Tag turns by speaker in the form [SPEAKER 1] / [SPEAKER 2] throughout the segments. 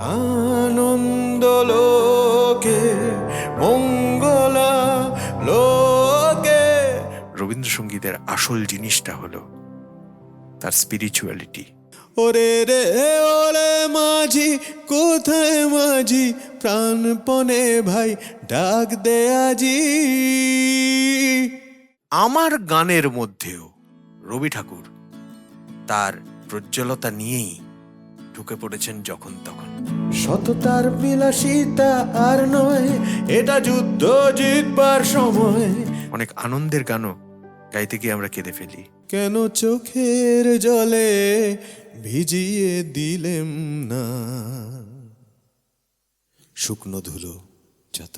[SPEAKER 1] আনন্দ লোকে মঙ্গলা লোকে
[SPEAKER 2] রবীন্দ্রসঙ্গীতের আসল জিনিসটা হলো তার স্পিরিচুয়ালিটি
[SPEAKER 1] ওরে রে ওরে মাঝি কোথায় মাঝি? প্রাণপণে ভাই ডাক দে আজি।
[SPEAKER 2] আমার গানের মধ্যেও রবি ঠাকুর তার প্রজ্জ্বলতা নিয়েই ঢুকে পড়েছেন যখন তখন
[SPEAKER 1] সততার বিলাসিতা আর নয় এটা যুদ্ধ জিতবার সময়
[SPEAKER 2] অনেক আনন্দের গানও গাইতে গিয়ে আমরা কেঁদে ফেলি
[SPEAKER 1] কেন চোখের জলে ভিজিয়ে দিলেম না শুকনো ধুলো যত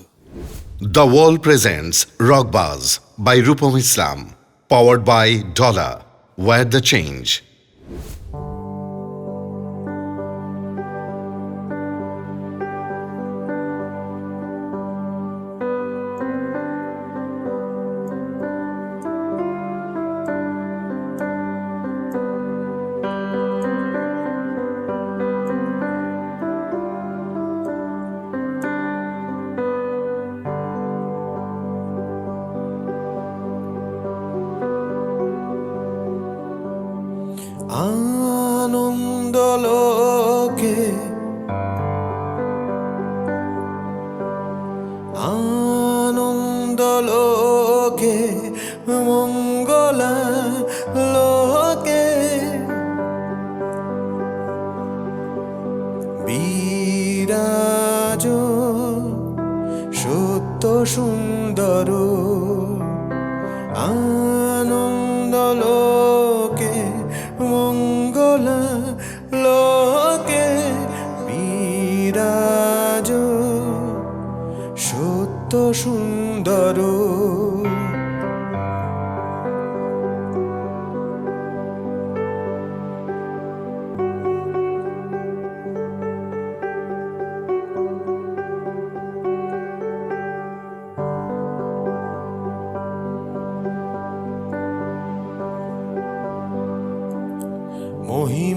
[SPEAKER 3] The Wall presents Rockbuzz by Rupam Islam powered by Dollar. Wear the change?
[SPEAKER 1] আনন্দ লোকে মঙ্গলা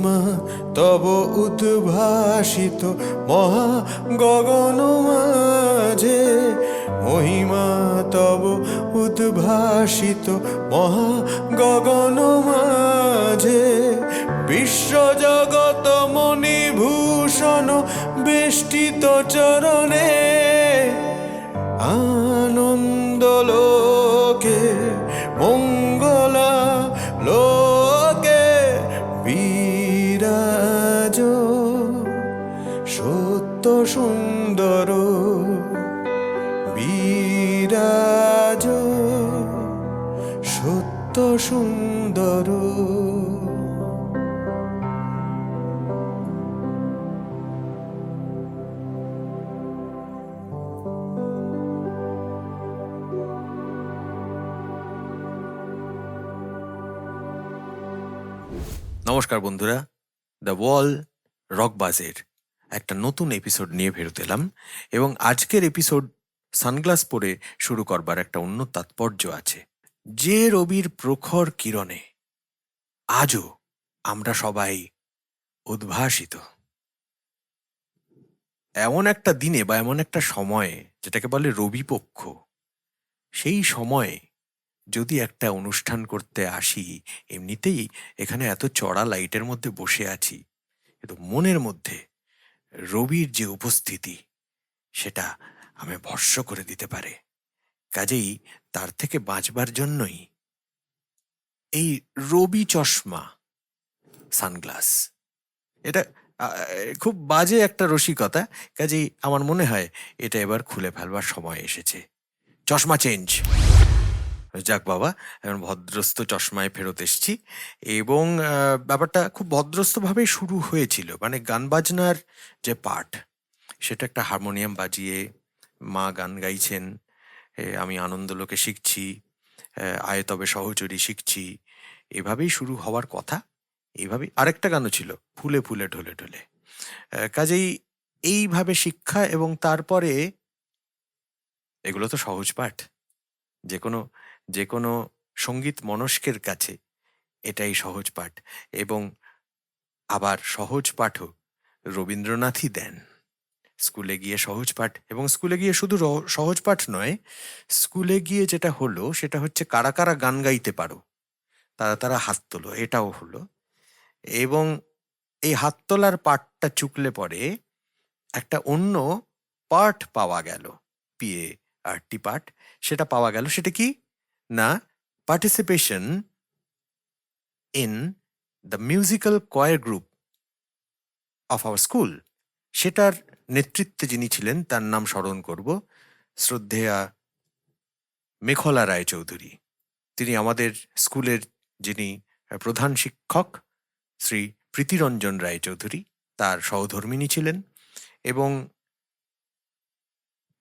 [SPEAKER 1] মহিমা তব উদ্ভাসিত মহা গগন মাঝে। মহিমা, তব উদ্ভাসিত মহা গগন মাঝে। বিশ্ব জগত মণিভূষণ বেষ্টিত চরণে বিরাজ সত্য সুন্দর।
[SPEAKER 2] নমস্কার বন্ধুরা, দ্য ওয়াল রকবাজের একটা নতুন এপিসোড নিয়ে ফেরত এলাম এবং আজকের এপিসোড সানগ্লাস পরে শুরু করবার একটা অন্য তাৎপর্য আছে। যে রবির প্রখর কিরণে আজও আমরা সবাই উদ্ভাসিত। এমন একটা দিনে বা এমন একটা সময়ে যেটাকে বলে রবিপক্ষ সেই সময়ে যদি একটা অনুষ্ঠান করতে আসি, এমনিতেই এখানে এত চড়া লাইটের মধ্যে বসে আছি, কিন্তু মনের মধ্যে রবির যে উপস্থিতি, সেটা আমি ভস্য করে দিতে পারে। কাজেই তার থেকে বাঁচবার জন্যই এই রবি চশমা, সানগ্লাস, এটা খুব বাজে একটা রসিকতা, কাজেই আমার মনে হয় এটা এবার খুলে ফেলবার সময় এসেছে। চশমা চেঞ্জ। যাক বাবা, এখন ভদ্রস্থ চশমায় ফেরত এসছি এবং ব্যাপারটা খুব ভদ্রস্থভাবেই শুরু হয়েছিল। মানে গান বাজনার যে পার্ট, সেটা একটা হারমোনিয়াম বাজিয়ে মা গান গাইছেন আমি আনন্দলোকে শিখছি আহ, আয় তবে সহচরী শিখছি। এভাবেই শুরু হওয়ার কথা। এইভাবেই আরেকটা গানও ছিল ফুলে ফুলে ঢলে ঢলে। কাজেই এইভাবে শিক্ষা এবং তারপরে এগুলো তো সহজ পাঠ। যে কোনো যে কোনো সংগীত মনস্কের কাছে এটাই সহজ পাঠ। এবং আবার সহজ পাঠও রবীন্দ্রনাথই দেন।
[SPEAKER 1] স্কুলে গিয়ে সহজ পাঠ এবং স্কুলে গিয়ে শুধু সহজ পাঠ নয়, স্কুলে গিয়ে যেটা হলো সেটা হচ্ছে কারা কারা গান গাইতে পারো। তারা তারা হাত তোলো, এটাও হলো। এবং এই হাত তোলার পাঠটা চুকলে পরে একটা অন্য পার্ট পাওয়া গেল পিএ আর টি পার্ট সেটা পাওয়া গেল, সেটা কি? না participation in the musical choir group of our school সেটার নেতৃত্বে যিনি ছিলেন, তার নাম স্মরণ করব, শ্রদ্ধেয়া মেখলা রায়চৌধুরী। তিনি আমাদের স্কুলের যিনি প্রধান শিক্ষক, শ্রী প্রীতিরঞ্জন রায়চৌধুরী, তার সহধর্মিনী ছিলেন এবং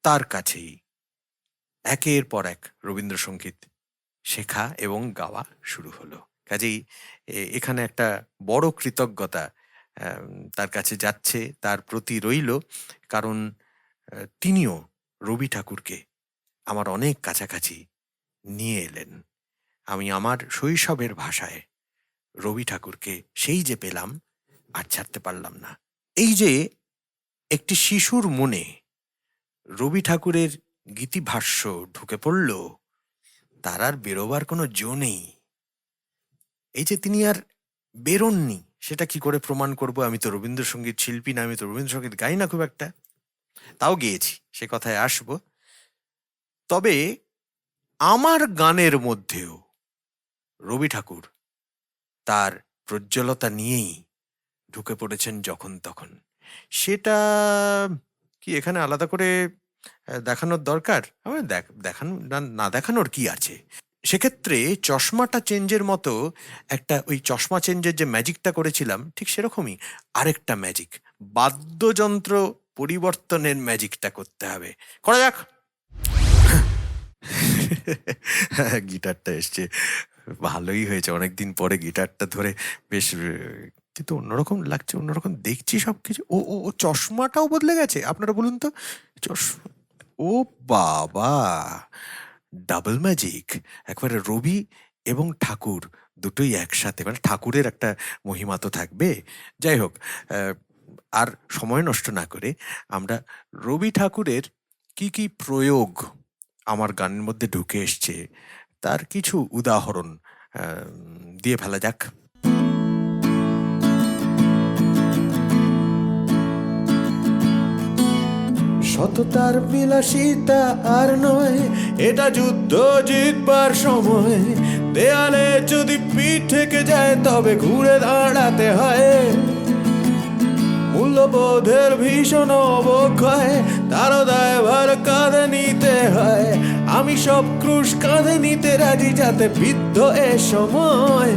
[SPEAKER 1] তার কাছেই একের পর এক রবীন্দ্রসঙ্গীত শেখা এবং গাওয়া শুরু হলো। কাজেই এখানে একটা বড় কৃতজ্ঞতা তার কাছে যাচ্ছে, তার প্রতি রইল। কারণ তিনিও রবি ঠাকুরকে আমার অনেক কাছাকাছি নিয়ে এলেন। আমি আমার শৈশবের ভাষায় রবি ঠাকুরকে সেই যে পেলাম, আর ছাড়তে পারলাম না। এই যে একটি শিশুর মনে রবি ঠাকুরের গীতিভাষ্য ঢুকে পড়ল, তার আর বেরোবার কোনো জো নেই। এই যে তিনি আর বেরোননি সেটা কি করে প্রমাণ করব? আমি তো রবীন্দ্রসঙ্গীত শিল্পী না, আমি তো রবীন্দ্রসঙ্গীত গাই না খুব একটা। তাও গেয়েছি, সে কথায় আসব। তবে আমার গানের মধ্যেও রবি ঠাকুর তার প্রজ্জ্বলতা নিয়েই ঢুকে পড়েছেন যখন তখন। সেটা কি এখানে আলাদা করে দেখানোর দরকার? দেখানো না দেখানোর কি আছে? সেক্ষেত্রে চশমাটা চেঞ্জের মতো একটা ওই চশমা চেঞ্জের যে ম্যাজিকটা করেছিলাম, ঠিক সেরকমই আরেকটা ম্যাজিক। বাদ্যযন্ত্র পরিবর্তনের ম্যাজিকটা করতে হবে। করা যাক। গিটারটা এসছে। ভালোই হয়েছে। অনেকদিন পরে গিটারটা ধরে বেশ কিন্তু অন্যরকম লাগছে, অন্যরকম দেখছি সবকিছু। ও ও ও চশমাটাও বদলে গেছে। আপনারা বলুন তো। চশমা ও বাবা! ডাবল ম্যাজিক একবারে রবি এবং ঠাকুর দুটোই একসাথে মানে ঠাকুরের একটা মহিমা তো থাকবে। যাই হোক আর সময় নষ্ট না করে আমরা রবি ঠাকুরের কি কি প্রয়োগ আমার গানের মধ্যে ঢুকে এসছে, তার কিছু উদাহরণ দিয়ে ফেলা যাক।
[SPEAKER 4] সততার বিলাসিতা আর নয়, এটা যুদ্ধ জিতবার সময়। দেয়ালে যদি পিঠ থেকে যায়, তবে ঘুরে দাঁড়াতে হয়। মূল্যবোধের ভীষণ অবক্ষয় তারও দায়ভার কাঁধে নিতে হয়। আমি সব ক্রুশ কাঁধে নিতে রাজি, যাতে বিদ্ধ এ সময়।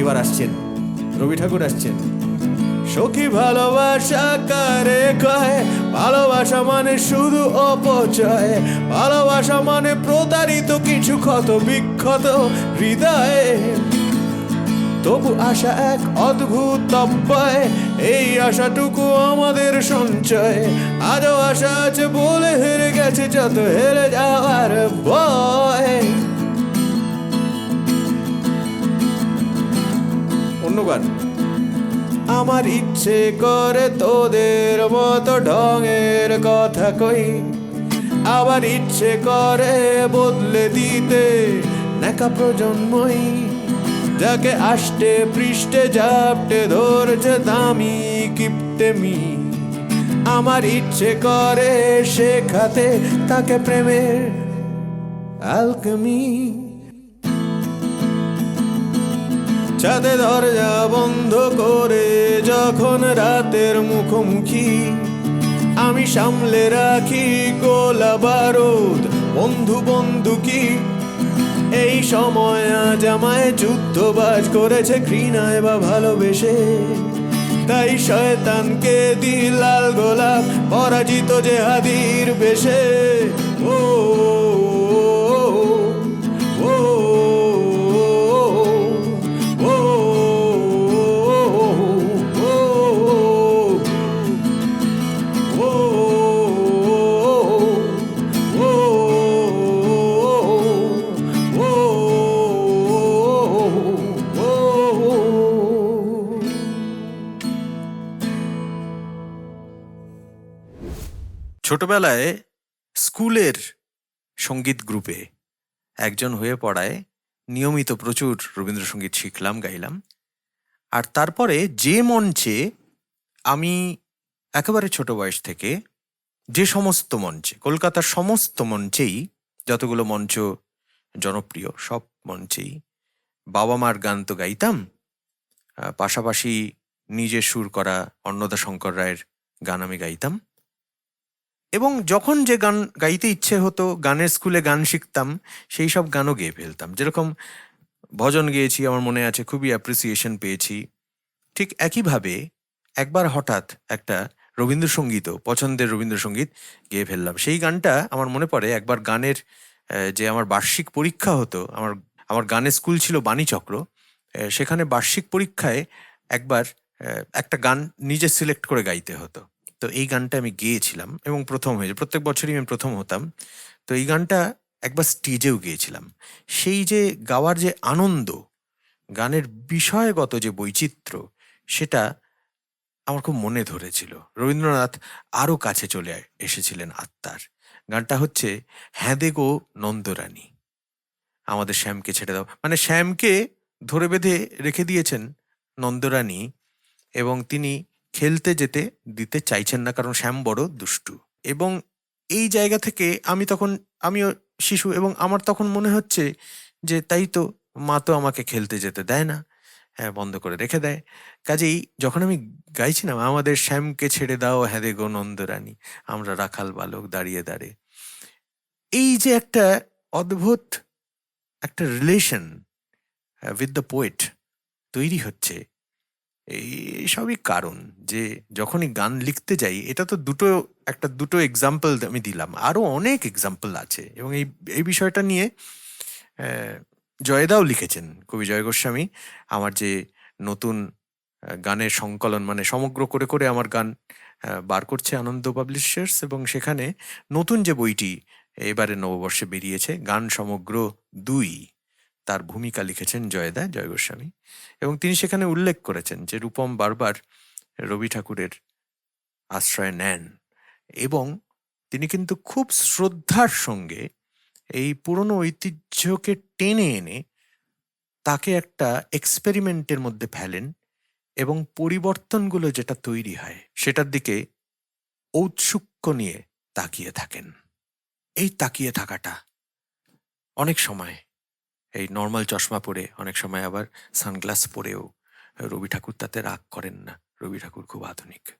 [SPEAKER 4] এবার আসছেন, রবি ঠাকুর আসছেন। সখী ভালোবাসা কারে কয় ভালোবাসা মানে শুধু অপচয়। ভালোবাসা মানে প্রতারিত, কিছু ক্ষত বিক্ষত হৃদয়ে। তবু আশা এক অদ্ভুত অব্যয় এই আশাটুকু আমাদের সঞ্চয়। আজও আশা আছে বলে হেরে গেছে যত হেরে যাওয়ার ভয়। অন্য গান। আমার ইচ্ছে করে তোদের মতো ঢঙের কথা কই। আবার ইচ্ছে করে বদলে দিতে নেকা প্রজন্মই। যাকে আষ্টে পৃষ্ঠে জাপটে ধরছে দামি কিপটেমি আমার ইচ্ছে করে শেখাতে তাকে প্রেমের অ্যালকেমি ছাদে দরজা বন্ধ করে যখন রাতের মুখোমুখি আমি সামলে রাখি গোলা বারুদ বন্ধু বন্ধুকি এই সময় আজ আমায় যুদ্ধবাজ করেছে ঘৃণায় বা ভালোবেসে তাই শয়তানকে দি লাল গোলাপ পরাজিত যে হাদির বেশে ও
[SPEAKER 1] ছোটবেলায় স্কুলের সংগীত গ্রুপে একজন হয়ে পড়ায় নিয়মিত প্রচুর রবীন্দ্রসঙ্গীত শিখলাম, গাইলাম। আর তারপরে যে মঞ্চে আমি একেবারে ছোট বয়স থেকে যে সমস্ত মঞ্চে, কলকাতার সমস্ত মঞ্চেই যতগুলো মঞ্চ জনপ্রিয়, সব মঞ্চেই বাবা মার গান তো গাইতাম পাশাপাশি নিজে সুর করা অন্নদা শঙ্কর রায়ের গান আমি গাইতাম। এবং যখন যে গান গাইতে ইচ্ছে হতো, গানের স্কুলে গান শিখতাম, সেই সব গানও গেয়ে ফেলতাম। যেরকম ভজন গেয়েছি, আমার মনে আছে, খুবই অ্যাপ্রিসিয়েশন পেয়েছি। ঠিক একইভাবে একবার হঠাৎ একটা রবীন্দ্রসঙ্গীতও পছন্দের রবীন্দ্রসঙ্গীত গেয়ে ফেললাম। সেই গানটা আমার মনে পড়ে, একবার গানের যে আমার বার্ষিক পরীক্ষা হতো, আমার আমার গানের স্কুল ছিল বাণীচক্র সেখানে বার্ষিক পরীক্ষায় একবার একটা গান নিজে সিলেক্ট করে গাইতে হতো। তো এই গানটা আমি গেয়েছিলাম এবং প্রথম হয়েছে। প্রত্যেক বছরই আমি প্রথম হতাম। তো এই গানটা একবার স্টেজেও গেয়েছিলাম। সেই যে গাওয়ার যে আনন্দ, গানের বিষয়গত যে বৈচিত্র্য, সেটা আমার খুব মনে ধরেছিল। রবীন্দ্রনাথ আরও কাছে চলে এসেছিলেন আত্মার। গানটা হচ্ছে হ্যাঁদে গো নন্দরানী। আমাদের শ্যামকে ছেড়ে দাও। মানে শ্যামকে ধরে বেঁধে রেখে দিয়েছেন নন্দরানী এবং তিনি খেলতে যেতে দিতে চাইছেন না কারণ শ্যাম বড় দুষ্টু। এবং এই জায়গা থেকে আমি তখন, আমিও শিশু এবং আমার তখন মনে হচ্ছে যে তাই তো মা তো আমাকে খেলতে যেতে দেয় না হ্যাঁ বন্ধ করে রেখে দেয়। কাজেই যখন আমি গাইছিলাম, আমাদের শ্যামকে ছেড়ে দাও হ্যাঁ গো নন্দরানী, আমরা রাখাল বালক দাঁড়িয়ে দাঁড়িয়ে এই যে একটা অদ্ভুত একটা রিলেশন উইথ দ্য পোয়েট তৈরি হচ্ছে। এই সবই কারণ যে যখনই গান লিখতে যাই, এটা তো দুটো, একটা দুটো এক্সাম্পল আমি দিলাম। আরও অনেক এক্সাম্পল আছে এবং এই এই বিষয়টা নিয়ে জয়দাও লিখেছেন কবি জয় গোস্বামী। আমার যে নতুন গানের সংকলন মানে সমগ্র করে করে আমার গান বার করছে আনন্দ পাবলিশার্স এবং সেখানে নতুন যে বইটি এবারে নববর্ষে বেরিয়েছে, গান সমগ্র দুই। তার ভূমিকা লিখেছেন জয়দা জয় গোস্বামী এবং তিনি সেখানে উল্লেখ করেছেন যে রূপম বারবার রবি ঠাকুরের আশ্রয় নেন। এবং তিনি কিন্তু খুব শ্রদ্ধার সঙ্গে এই পুরনো ঐতিহ্যকে টেনে এনে তাকে একটা এক্সপেরিমেন্টের মধ্যে ফেলেন এবং পরিবর্তনগুলো যেটা তৈরি হয় সেটার দিকে ঔৎসুক্য নিয়ে তাকিয়ে থাকেন। এই তাকিয়ে থাকাটা অনেক সময় এই নর্মাল চশমা পরে অনেক সময় আবার সানগ্লাস পরেও রবি ঠাকুর তাতে রাগ করেন না। রবি ঠাকুর খুব আধুনিক।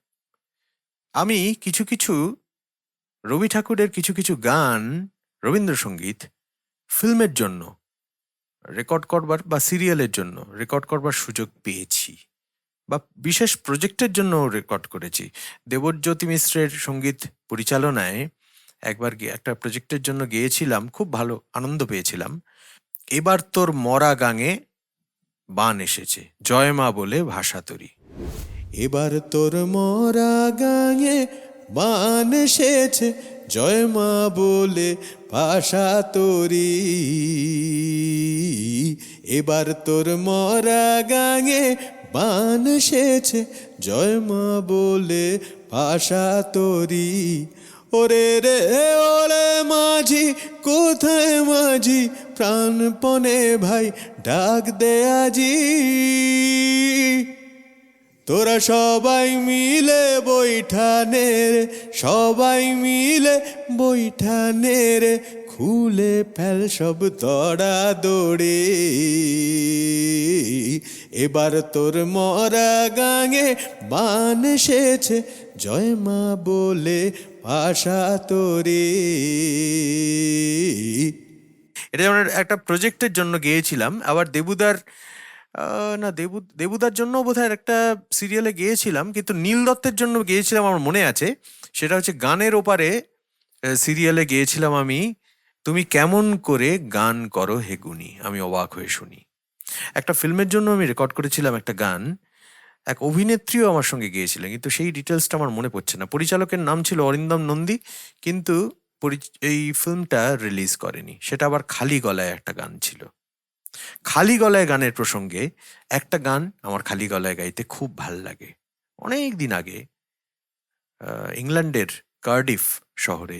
[SPEAKER 1] আমি কিছু কিছু রবি ঠাকুরের কিছু কিছু গান রবীন্দ্রসঙ্গীত ফিল্মের জন্য রেকর্ড করবার বা সিরিয়ালের জন্য রেকর্ড করবার সুযোগ পেয়েছি বা বিশেষ প্রজেক্টের জন্য রেকর্ড করেছি। দেবজ্যোতি মিশ্রের সংগীত পরিচালনায় একবার একটা প্রজেক্টের জন্য গিয়েছিলাম, খুব ভালো আনন্দ পেয়েছিলাম। এবার তোর মরা গাঙে বান এসেছে। জয়মা বলে ভাষা তরি।
[SPEAKER 4] এবার তোর মরা গাঙে বান এসেছে জয়মা বলে ভাষা তরি। এবার তোর মরা গাঙে বান এসেছে জয়মা বলে ভাষা তরি। ওরে রে, ওরে মাঝি, কোথায় মাঝি? প্রাণপণে ভাই, ডাক দে আজি। তোরা সবাই মিলে বৈঠানে সবাই মিলে বৈঠানে খুলে ফেল সব তড়া দৌড়ে। এবার তোর মরা গাঙে বান এসেছে, জয় মা বলে ভাষা তোরে।
[SPEAKER 1] এটা যেমন একটা প্রজেক্টের জন্য গিয়েছিলাম, আবার দেবুদার না, দেবু, দেবুদার জন্য বোধহয় একটা সিরিয়ালে গিয়েছিলাম, কিন্তু নীল দত্তের জন্য গিয়েছিলাম আমার মনে আছে। সেটা হচ্ছে গানের ওপারে সিরিয়ালে গিয়েছিলাম আমি, তুমি কেমন করে গান করো হেগুনি আমি অবাক হয়ে শুনি। একটা ফিল্মের জন্য আমি রেকর্ড করেছিলাম একটা গান এক অভিনেত্রীও আমার সঙ্গে গিয়েছিলেন, কিন্তু সেই ডিটেলসটা আমার মনে পড়ছে না। পরিচালকের নাম ছিল অরিন্দম নন্দী, কিন্তু এই ফিল্মটা রিলিজ করেনি। সেটা আবার খালি গলায় একটা গান ছিল। খালি গলায় গানের প্রসঙ্গে একটা গান আমার খালি গলায় গাইতে খুব ভালো লাগে। অনেক দিন আগে ইংল্যান্ডের কার্ডিফ শহরে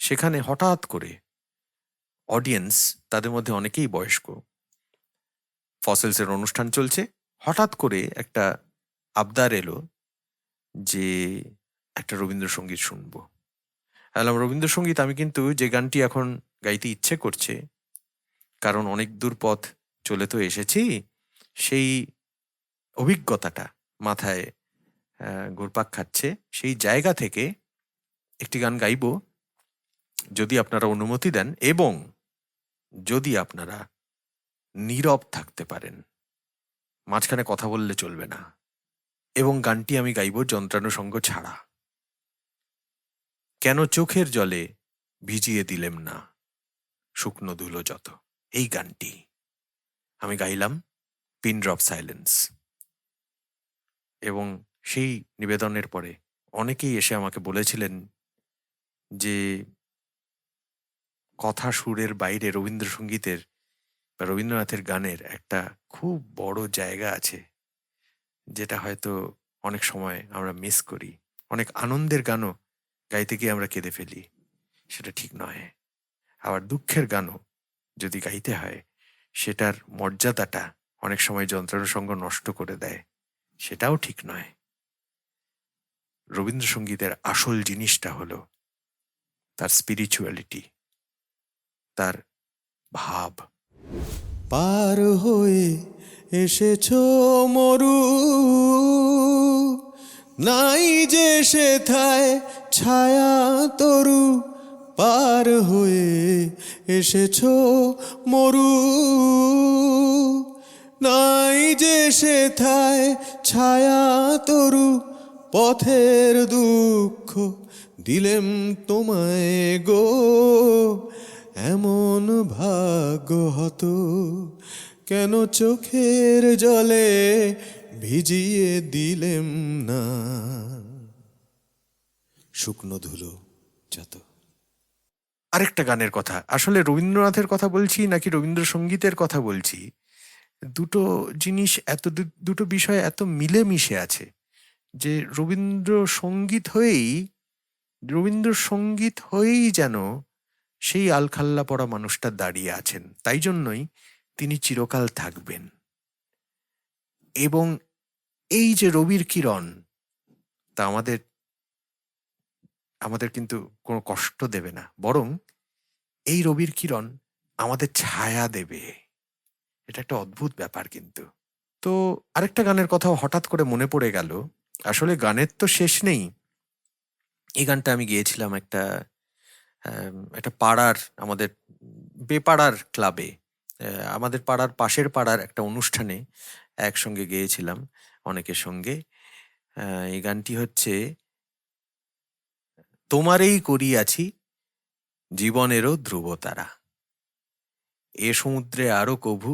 [SPEAKER 1] সেখানে হঠাৎ করে অডিয়েন্স তাদের মধ্যে অনেকেই বয়স্ক। ফসেলসের অনুষ্ঠান চলছে হঠাৎ করে একটা আবদার এলো যে একটা রবীন্দ্রসঙ্গীত শুনব। বললাম রবীন্দ্রসঙ্গীত আমি কিন্তু যে গানটি এখন গাইতে ইচ্ছে করছে, কারণ অনেক দূর পথ চলে তো এসেছি, সেই অভিজ্ঞতাটা মাথায় ঘুরপাক খাচ্ছে, সেই জায়গা থেকে একটি গান গাইবো, যদি আপনারা অনুমতি দেন এবং যদি আপনারা নীরব থাকতে পারেন। মাঝখানে কথা বললে চলবে না। এবং গানটি আমি গাইব যন্ত্রানুষঙ্গ ছাড়া। কেন চোখের জলে ভিজিয়ে দিলেম না শুকনো ধুলো যত? এই গানটি আমি গাইলাম পিন ড্রপ সাইলেন্স। এবং সেই নিবেদনের পরে অনেকেই এসে আমাকে বলেছিলেন যে, কথা সুরের বাইরে রবীন্দ্রসঙ্গীতের বা রবীন্দ্রনাথের গানের একটা খুব বড় জায়গা আছে, যেটা হয়তো অনেক সময় আমরা মিস করি। অনেক আনন্দের গানও গাইতে গিয়ে আমরা কেঁদে ফেলি, সেটা ঠিক নয়। আবার দুঃখের গানও যদি গাইতে হয়, সেটার মর্যাদাটা অনেক সময় যন্ত্রানুষঙ্গ নষ্ট করে দেয়, সেটাও ঠিক নয়। রবীন্দ্রসঙ্গীতের আসল জিনিসটা হলো তার স্পিরিচুয়ালিটি তার ভাব।
[SPEAKER 4] পার হয়ে এসেছ মরু। নাই যে সেথায় ছায়া তরু, পার হয়ে এসেছ মরু। নাই যে সেথায় ছায়া তরু, পথের দুঃখ দিলেম তোমায় গো। এমন ভাগ্য হতো, কেন চোখের জলে ভিজিয়ে দিলেম না? শুকনো ধুলো, যত।
[SPEAKER 1] আরেকটা গানের কথা, আসলে রবীন্দ্রনাথের কথা বলছি নাকি রবীন্দ্রসঙ্গীতের কথা বলছি? দুটো জিনিস এত, দুটো বিষয় এত মিলেমিশে আছে যে রবীন্দ্রসঙ্গীত হয়েই রবীন্দ্রসঙ্গীত হয়েই যেন সেই আলখাল্লা পড়া মানুষটা দাঁড়িয়ে আছেন। তাই জন্যই তিনি চিরকাল থাকবেন। এবং এই যে রবির কিরণ, তা আমাদের আমাদের কিন্তু কোনো কষ্ট দেবে না। বরং এই রবির কিরণ আমাদের ছায়া দেবে। এটা একটা অদ্ভুত ব্যাপার কিন্তু। তো আরেকটা গানের কথাও হঠাৎ করে মনে পড়ে গেল। আসলে গানের তো শেষ নেই। এই গানটা আমি গিয়েছিলাম একটা একটা পাড়ার, আমাদের বেপাড়ার ক্লাবে আমাদের পাড়ার পাশের পাড়ার একটা অনুষ্ঠানে একসঙ্গে গিয়েছিলাম, অনেকের সঙ্গে। এই গানটি হচ্ছে, তোমারেই করিয়াছি জীবনেরও ধ্রুবতারা। এ সমুদ্রে আরও কভু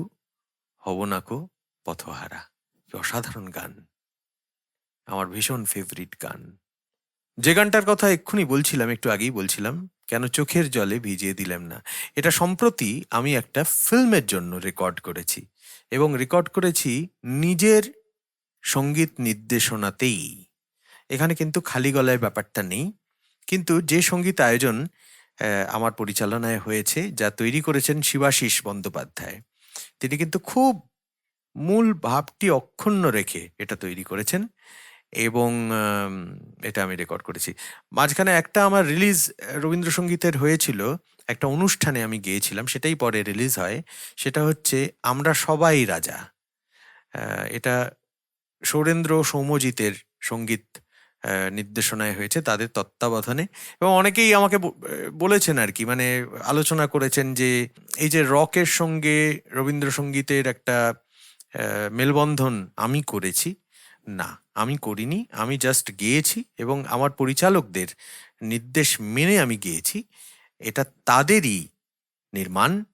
[SPEAKER 1] হব নাকো পথহারা। অসাধারণ গান। আমার ভীষণ ফেভারিট গান। যে গানটার কথা এক্ষুনি বলছিলাম, একটু আগেই বলছিলাম, কেন চোখের জলে ভিজিয়ে দিলাম না? এটা সম্প্রতি আমি একটা ফিল্মের জন্য রেকর্ড করেছি এবং রেকর্ড করেছি নিজের সংগীত নির্দেশনাতেই। এখানে কিন্তু খালি গলায় ব্যাপারটা নেই, কিন্তু যে সংগীত আয়োজন আমার পরিচালনায় হয়েছে, যা তৈরি করেছেন শিবাশিস বন্দ্যোপাধ্যায়। তিনি কিন্তু খুব মূল ভাবটি অক্ষুণ্ণ রেখে এটা তৈরি করেছেন। এবং এটা আমি রেকর্ড করেছি। মাঝখানে একটা আমার রিলিজ রবীন্দ্রসঙ্গীতের হয়েছিল, একটা অনুষ্ঠানে আমি গিয়েছিলাম, সেটাই পরে রিলিজ হয়। সেটা হচ্ছে, আমরা সবাই রাজা। এটা সৌরেন্দ্র সৌম্যজিতের সংগীত নির্দেশনায় হয়েছে, তাদের তত্ত্বাবধানে। এবং অনেকেই আমাকে বলেছেন আর কি মানে আলোচনা করেছেন যে, এই যে রকের সঙ্গে রবীন্দ্রসঙ্গীতের একটা মেলবন্ধন আমি করেছি না, আমি করিনি। আমি জাস্ট গিয়েছি এবং আমার পরিচালকদের নির্দেশ মেনে আমি গিয়েছি। এটা তাদেরই নির্মাণ।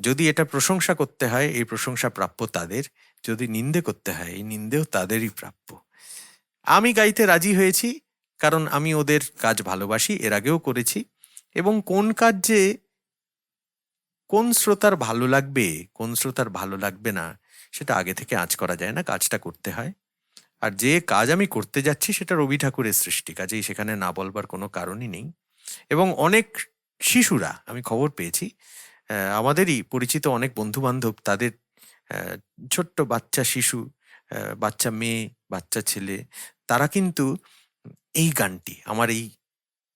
[SPEAKER 1] যদি এটা প্রশংসা করতে হয়, এই প্রশংসা প্রাপ্য তাদের। যদি নিন্দে করতে হয়, এই নিন্দেও তাদেরই প্রাপ্য। আমি গাইতে রাজি হয়েছি, কারণ আমি ওদের কাজ ভালোবাসি, এর আগেও করেছি। এবং কোন কাজ যে কোন শ্রোতার ভালো লাগবে, কোন শ্রোতার ভালো লাগবে না, সেটা আগে থেকে আঁচ করা যায় না, কাজটা করতে হয়। আর যে কাজ আমি করতে যাচ্ছি সেটা রবি ঠাকুরের সৃষ্টি, কাজেই সেখানে না বলবার কোনো কারণই নেই। এবং অনেক শিশুরা, আমি খবর পেয়েছি আমাদেরই পরিচিত অনেক বন্ধু বান্ধব তাদের ছোট্ট বাচ্চা শিশু বাচ্চা মেয়ে, বাচ্চা ছেলে, তারা কিন্তু এই গানটি, আমার এই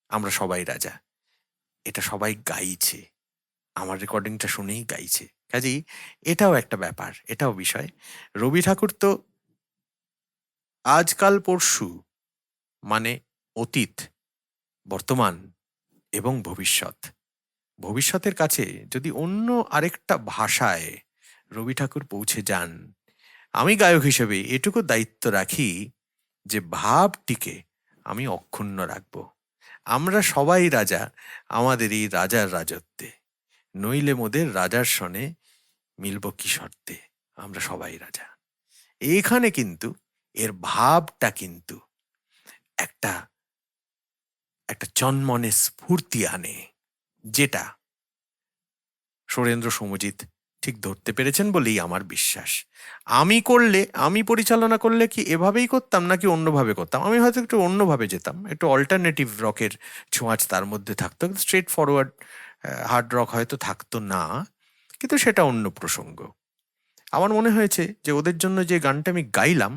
[SPEAKER 1] আমরা সবাই রাজা, এটা সবাই গাইছে, আমার রেকর্ডিংটা শুনেই গাইছে। কাজেই এটাও একটা ব্যাপার, এটাও বিষয়। রবি ঠাকুর তো আজকাল পরশু মানে অতীত, বর্তমান এবং ভবিষ্যৎ। ভবিষ্যতের কাছে যদি অন্য আরেকটা ভাষায় রবি ঠাকুর পৌঁছে যান, আমি গায়ক হিসেবে এটুকু দায়িত্ব রাখি যে ভাবটিকে আমি অক্ষুণ্ণ রাখব। আমরা সবাই রাজা আমাদের এই রাজার রাজত্বে। নইলে মোদের রাজার সনে মিলব কি শর্তে? আমরা সবাই রাজা। এখানে কিন্তু এর ভাবটা কিন্তু একটা একটা চন্মনে স্ফূর্তি আনে, যেটা সুরেন্দ্র সমজিৎ ঠিক ধরতে পেরেছেন বলেই আমার বিশ্বাস। আমি করলে, আমি পরিচালনা করলে কি এভাবেই করতাম নাকি অন্যভাবে করতাম? আমি হয়তো একটু অন্যভাবে যেতাম, একটু অল্টারনেটিভ রকের ছোঁয়াচ তার মধ্যে থাকতো স্ট্রেট ফরওয়ার্ড হার্ড রক হয়তো থাকতো না, কিন্তু সেটা অন্য প্রসঙ্গ। আমার মনে হয়েছে যে ওদের জন্য যে গানটা আমি গাইলাম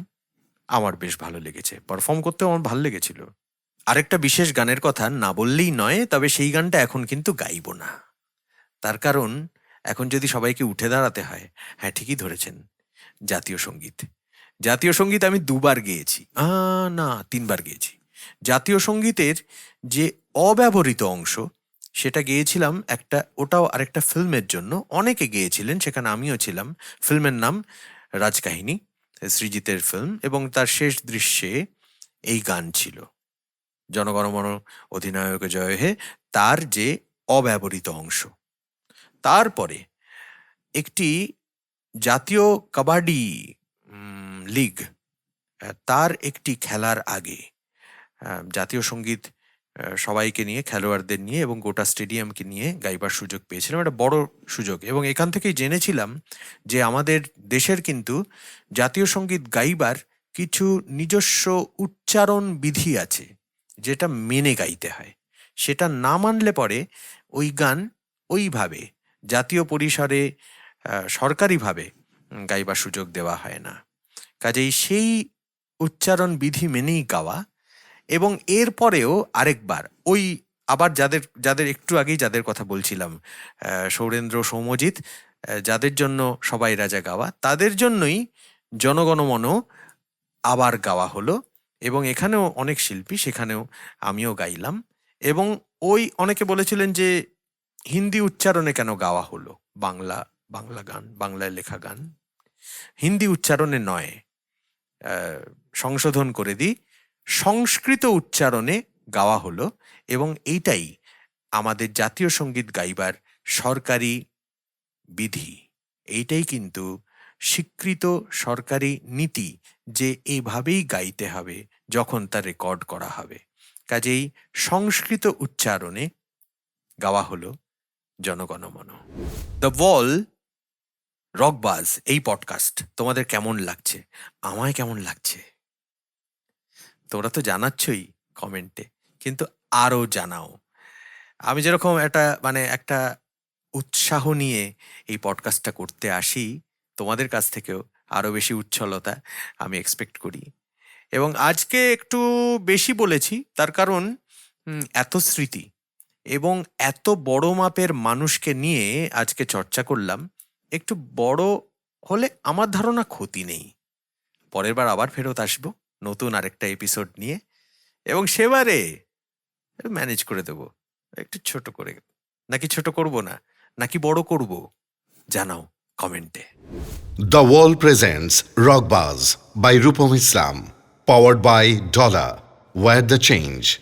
[SPEAKER 1] আমার বেশ ভালো লেগেছে। পারফর্ম করতেও আমার ভালো লেগেছিল। আরেকটা বিশেষ গানের কথা না বললেই নয়, তবে সেই গানটা এখন কিন্তু গাইব না। তার কারণ, এখন যদি সবাইকে উঠে দাঁড়াতে হয় হ্যাঁ ঠিকই ধরেছেন, জাতীয় সংগীত। জাতীয় সংগীত আমি দুবার গেয়েছি। না, তিনবার গেয়েছি। জাতীয় সঙ্গীতের যে অব্যবহৃত অংশ, সেটা গেয়েছিলাম একটা, ওটাও আরেকটা ফিল্মের জন্য। অনেকে গেয়েছিলেন, সেখানে আমিও ছিলাম। ফিল্মের নাম রাজকাহিনী। সৃজিতের ফিল্ম এবং তার শেষ দৃশ্যে এই গান ছিল। জনগণমন অধিনায়ক জয় হে, তার যে অব্যবহৃত অংশ। তারপরে একটি জাতীয় কাবাডি লিগ, তার একটি খেলার আগে জাতীয় সংগীত সবাইকে নিয়ে, খেলোয়াড়দের নিয়ে এবং গোটা স্টেডিয়ামকে নিয়ে গাইবার সুযোগ পেয়েছিলাম। একটা বড় সুযোগ। এবং এখান থেকেই জেনেছিলাম যে আমাদের দেশের কিন্তু জাতীয় সংগীত গাইবার কিছু নিজস্ব উচ্চারণ বিধি আছে, যেটা মেনে গাইতে হয়। সেটা না মানলে পরে ওই গান ওইভাবে, জাতীয় পরিসরে সরকারিভাবে গাইবার সুযোগ দেওয়া হয় না। কাজেই সেই উচ্চারণ বিধি মেনেই গাওয়া এবং এরপরেও আরেকবার ওই আবার যাদের যাদের একটু আগেই যাদের কথা বলছিলাম সৌরেন্দ্র সৌম্যজিৎ আহ, যাদের জন্য সবাই রাজা গাওয়া তাদের জন্যই জনগণমন আবার গাওয়া হলো এবং এখানেও অনেক শিল্পী সেখানেও আমিও গাইলাম এবং ওই অনেকে বলেছিলেন যে হিন্দি উচ্চারণে কেন গাওয়া হলো? বাংলা বাংলা গান বাংলায় লেখা গান। হিন্দি উচ্চারণে নয়। সংশোধন করে দিই। সংস্কৃত উচ্চারণে গাওয়া হলো এবং এইটাই আমাদের জাতীয় সংগীত গাইবার সরকারি বিধি। এইটাই কিন্তু স্বীকৃত সরকারি নীতি যে এইভাবেই গাইতে হবে যখন তা রেকর্ড করা হবে। কাজেই সংস্কৃত উচ্চারণে গাওয়া হলো জনগণমন। দ্য ওয়াল, রকবাজ, এই পডকাস্ট তোমাদের কেমন লাগছে? আমায় কেমন লাগছে? তোমরা তো জানাচ্ছই কমেন্টে কিন্তু আরও জানাও। আমি যেরকম একটা মানে একটা উৎসাহ নিয়ে এই পডকাস্টটা করতে আসি, তোমাদের কাছ থেকেও আরও বেশি উচ্ছলতা আমি এক্সপেক্ট করি। এবং আজকে একটু বেশি বলেছি, তার কারণ এত স্মৃতি এবং এত বড় মাপের মানুষকে নিয়ে আজকে চর্চা করলাম, একটু বড় হলে আমার ধারণা ক্ষতি নেই। পরের বার আবার ফেরত আসব। নতুন আরেকটা এপিসোড নিয়ে এবং সেবারে ম্যানেজ করে দেব। একটু ছোট করে। নাকি ছোট করব না, নাকি বড় করব? জানাও কমেন্টে
[SPEAKER 3] the world presents rock by Rupam Islam powered by Dollar wear the change